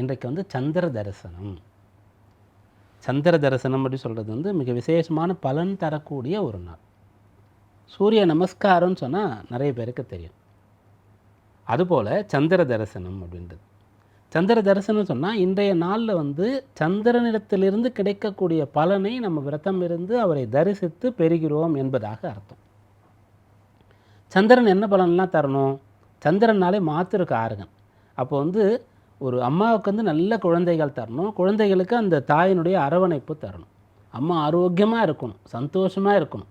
இன்றைக்கு வந்து சந்திர தரிசனம். சந்திர தரிசனம் அப்படி சொல்கிறது வந்து மிக விசேஷமான பலன் தரக்கூடிய ஒரு நாள். சூரிய நமஸ்காரம்னு சொன்னால் நிறைய பேருக்கு தெரியும். அதுபோல் சந்திர தரிசனம் அப்படின்றது. சந்திர தரிசனம் சொன்னால் இன்றைய நாளில் வந்து சந்திரனிடத்திலிருந்து கிடைக்கக்கூடிய பலனை நம்ம விரதம் இருந்து அவரை தரிசித்து பெறுகிறோம் என்பதாக அர்த்தம். சந்திரன் என்ன பலன்லாம் தரணும்? சந்திரனாலே மாத்திருக்கு ஆறுகன் அப்போ வந்து ஒரு அம்மாவுக்கு வந்து நல்ல குழந்தைகள் தரணும். குழந்தைகளுக்கு அந்த தாயினுடைய அரவணைப்பு தரணும். அம்மா ஆரோக்கியமாக இருக்கணும் சந்தோஷமாக இருக்கணும்.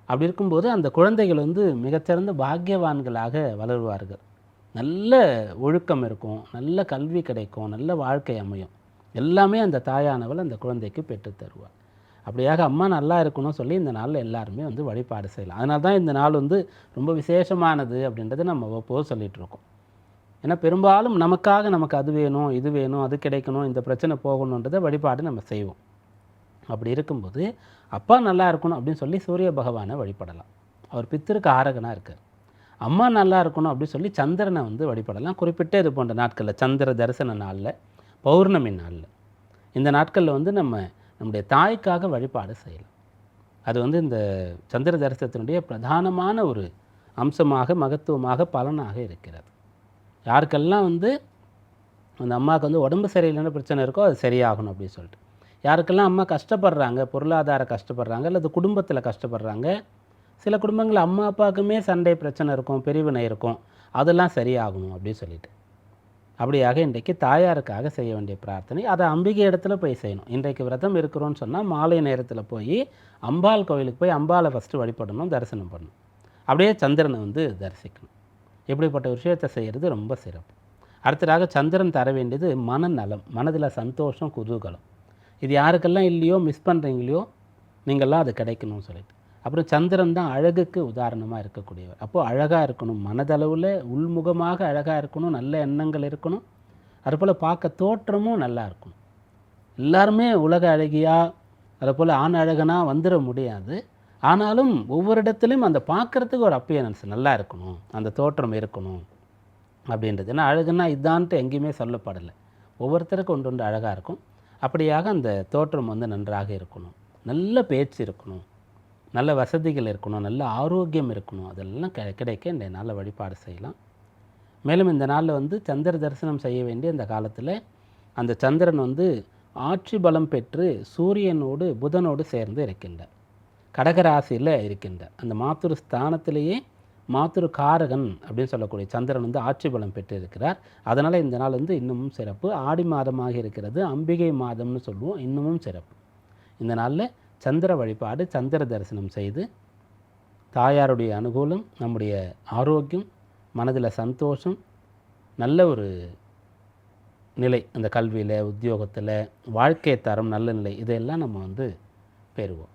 அப்படி இருக்கும்போது அந்த குழந்தைகள் வந்து மிகச்சிறந்த பாக்கியவான்களாக வளருவார்கள். நல்ல ஒழுக்கம் இருக்கும் நல்ல கல்வி கிடைக்கும் நல்ல வாழ்க்கை அமையும். எல்லாமே அந்த தாயானவள் அந்த குழந்தைக்கு பெற்றுத் தருவாள். அப்படியாக அம்மா நல்லா இருக்கணும்னு சொல்லி இந்த நாளில் எல்லாருமே வந்து வழிபாடு செய்யலாம். அதனால தான் இந்த நாள் வந்து ரொம்ப விசேஷமானது அப்படின்றத நம்ம அவ்வப்போது சொல்லிகிட்ருக்கோம் இருக்கோம். ஏன்னா பெரும்பாலும் நமக்காக நமக்கு அது வேணும் இது வேணும் அது கிடைக்கணும் இந்த பிரச்சனை போகணுன்றதை வழிபாடு நம்ம செய்வோம். அப்படி இருக்கும்போது அப்பா நல்லா இருக்கணும் அப்படின்னு சொல்லி சூரிய பகவானை வழிபடலாம். அவர் பித்திருக்கு ஆரகனாக இருக்கார். அம்மா நல்லா இருக்கணும் அப்படின்னு சொல்லி சந்திரனை வந்து வழிபடலாம். குறிப்பிட்ட இது போன்ற நாட்களில் சந்திர தரிசன நாளில் பௌர்ணமி நாளில் இந்த நாட்களில் வந்து நம்ம நம்முடைய தாய்க்காக வழிபாடு செய்யலாம். அது வந்து இந்த சந்திர தரிசனத்தினுடைய பிரதானமான ஒரு அம்சமாக மகத்துவமாக பலனாக இருக்கிறது. யாருக்கெல்லாம் வந்து அந்த அம்மாவுக்கு வந்து உடம்பு சரியில்லைன்னு பிரச்சனை இருக்கோ அது சரியாகணும் அப்படின்னு சொல்லிட்டு. யாருக்கெல்லாம் அம்மா கஷ்டப்படுறாங்க பொருளாதார கஷ்டப்படுறாங்க அல்லது குடும்பத்தில் கஷ்டப்படுறாங்க சில குடும்பங்கள் அம்மா அப்பாவுக்குமே சண்டை பிரச்சனை இருக்கும் பிரிவினை இருக்கும் அதெல்லாம் சரியாகணும் அப்படின்னு சொல்லிட்டு. அப்படியாக இன்றைக்கு தாயாருக்காக செய்ய வேண்டிய பிரார்த்தனை அதை அம்பிகை இடத்துல போய் செய்யணும். இன்றைக்கு விரதம் இருக்கிறோன்னு சொன்னால் மாலை நேரத்தில் போய் அம்பாள் கோவிலுக்கு போய் அம்பாளை ஃபஸ்ட்டு வழிபடணும் தரிசனம் பண்ணணும். அப்படியே சந்திரனை வந்து தரிசிக்கணும். இப்படிப்பட்ட விஷயத்தை செய்கிறது ரொம்ப சிறப்பு. அடுத்ததாக சந்திரன் தர வேண்டியது மனநலம் மனதில் சந்தோஷம் குதூகலம். இது யாருக்கெல்லாம் இல்லையோ மிஸ் பண்ணுறீங்களோ நீங்கள்லாம் அது கிடைக்கணும்னு சொல்லிட்டு. அப்புறம் சந்திரன் தான் அழகுக்கு உதாரணமாக இருக்கக்கூடியவர். அப்போது அழகாக இருக்கணும் மனதளவில் உள்முகமாக அழகாக இருக்கணும் நல்ல எண்ணங்கள் இருக்கணும். அதுபோல் பார்க்க தோற்றமும் நல்லா இருக்கணும். எல்லாருமே உலக அழகியா அதுபோல் ஆண் அழகனா வந்துட முடியாது. ஆனாலும் ஒவ்வொரு இடத்துலையும் அந்த பார்க்குறதுக்கு ஒரு அப்பியரன்ஸ் நல்லா இருக்கணும் அந்த தோற்றம் இருக்கணும் அப்படின்றது. ஏன்னா அழகுன்னா இதான்ட்டு எங்கேயுமே சொல்லப்படலை. ஒவ்வொருத்தருக்கும் ஒன்று ஒன்று அழகாக இருக்கும். அப்படியாக அந்த தோற்றம் வந்து நன்றாக இருக்கணும். நல்ல பேச்சு இருக்கணும். நல்ல வசதிகள் இருக்கணும். நல்ல ஆரோக்கியம் இருக்கணும். அதெல்லாம் கி கிடைக்க இந்த நாளில் வழிபாடு செய்யலாம். மேலும் இந்த நாளில் வந்து சந்திர தரிசனம் செய்ய வேண்டிய இந்த காலத்தில் அந்த சந்திரன் வந்து ஆட்சி பலம் பெற்று சூரியனோடு புதனோடு சேர்ந்து இருக்கின்றார். கடகராசியில் இருக்கின்ற அந்த மாத்துரு ஸ்தானத்திலேயே மாத்துரு காரகன் அப்படின்னு சொல்லக்கூடிய சந்திரன் வந்து ஆட்சி பலம் பெற்றிருக்கிறார். அதனால் இந்த நாள் வந்து இன்னமும் சிறப்பு. ஆடி மாதமாக இருக்கிறது. அம்பிகை மாதம்னு சொல்லுவோம். இன்னமும் சிறப்பு. இந்த நாளில் சந்திர வழிபாடு சந்திர தரிசனம் செய்து தாயாருடைய அனுகூலம் நம்முடைய ஆரோக்கியம் மனதில் சந்தோஷம் நல்ல ஒரு நிலை அந்த கல்வியில் உத்தியோகத்தில் வாழ்க்கை தரம் நல்ல நிலை இதையெல்லாம் நம்ம வந்து பெறுவோம்.